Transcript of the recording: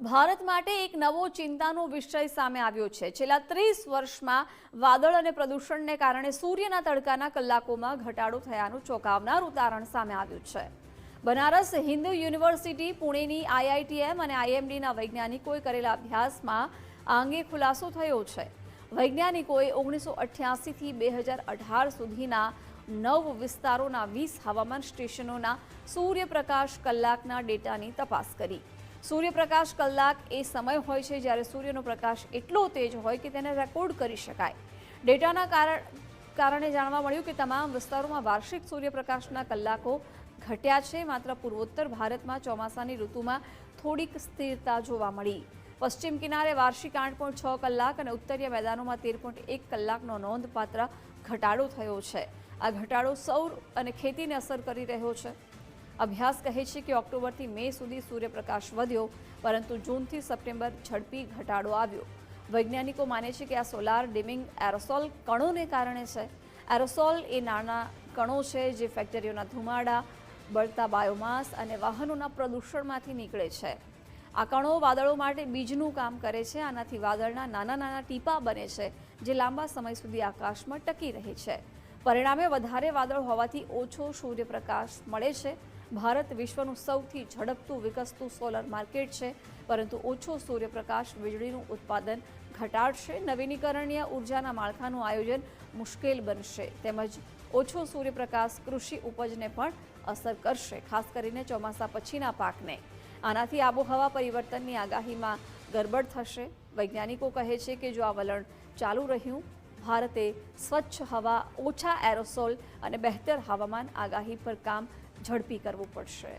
ભારત માટે એક નવો ચિંતાનો વિષય સામે આવ્યો છે. છેલ્લા ત્રીસ વર્ષમાં વાદળ અને પ્રદૂષણને કારણે સૂર્યના તડકાના કલાકોમાં ઘટાડો થયાનું ચોંકાવનાર ઉતારણ સામે આવ્યું છે. બનારસ હિન્દુ યુનિવર્સિટી, પુણેની આઈઆઈટીએમ અને આઈએમડીના વૈજ્ઞાનિકોએ કરેલા અભ્યાસમાં આ અંગે ખુલાસો થયો છે. વૈજ્ઞાનિકોએ ઓગણીસો અઠ્યાસીથી બે હજાર અઢાર સુધીના નવ વિસ્તારોના વીસ હવામાન સ્ટેશનોના સૂર્યપ્રકાશ કલાકના ડેટાની તપાસ કરી. સૂર્યપ્રકાશ કલાક એ સમય હોય છે જ્યારે સૂર્યનો પ્રકાશ એટલો તેજ હોય કે તેને રેકોર્ડ કરી શકાય. ડેટાના કારણ જાણવા મળ્યું કે તમામ વિસ્તારોમાં વાર્ષિક સૂર્યપ્રકાશના કલાકો ઘટ્યા છે. માત્ર પૂર્વોત્તર ભારતમાં ચોમાસાની ઋતુમાં થોડીક સ્થિરતા જોવા મળી. પશ્ચિમ કિનારે વાર્ષિક આઠ પોઈન્ટ છ કલાક અને ઉત્તરીય મેદાનોમાં તેર પોઈન્ટ એક કલાકનો નોંધપાત્ર ઘટાડો થયો છે. આ ઘટાડો સૌર અને ખેતીને અસર કરી રહ્યો છે. અભ્યાસ કહે છે કે ઓક્ટોબરથી મે સુધી સૂર્યપ્રકાશ વધ્યો, પરંતુ જૂનથી સપ્ટેમ્બર ઝડપી ઘટાડો આવ્યો. વૈજ્ઞાનિકો માને છે કે આ સોલાર ડિમિંગ એરોસોલ કણોને કારણે છે. એરોસોલ એ નાના કણો છે જે ફેક્ટરીઓના ધુમાડા, બળતા બાયોમાસ અને વાહનોના પ્રદૂષણમાંથી નીકળે છે. આ કણો વાદળો માટે બીજનું કામ કરે છે. આનાથી વાદળના નાના નાના ટીપા બને છે, જે લાંબા સમય સુધી આકાશમાં ટકી રહે છે. પરિણામે વધારે વાદળ હોવાથી ઓછો સૂર્યપ્રકાશ મળે છે. ભારત વિશ્વનું સૌથી ઝડપતું, વિકસતું સોલર માર્કેટ છે. પરંતુ ઓછો સૂર્યપ્રકાશ વીજળીનું ઉત્પાદન ઘટાડશે. નવીનીકરણીય ઉર્જાના માળખાનું આયોજન મુશ્કેલ બનશે. તેમજ ઓછો સૂર્યપ્રકાશ કૃષિ ઉપજને પણ અસર કરશે, ખાસ કરીને ચોમાસા પછીના પાકને. આનાથી આબોહવા પરિવર્તનની આગાહીમાં ગરબડ થશે. વૈજ્ઞાનિકો કહે છે કે જો આ વલણ ચાલુ રહ્યું ભારતે સ્વચ્છ હવા ઓછા એરોસોલ અને બહેતર હવામાન આગાહી પર કામ ઝડપી કરવું પડશે.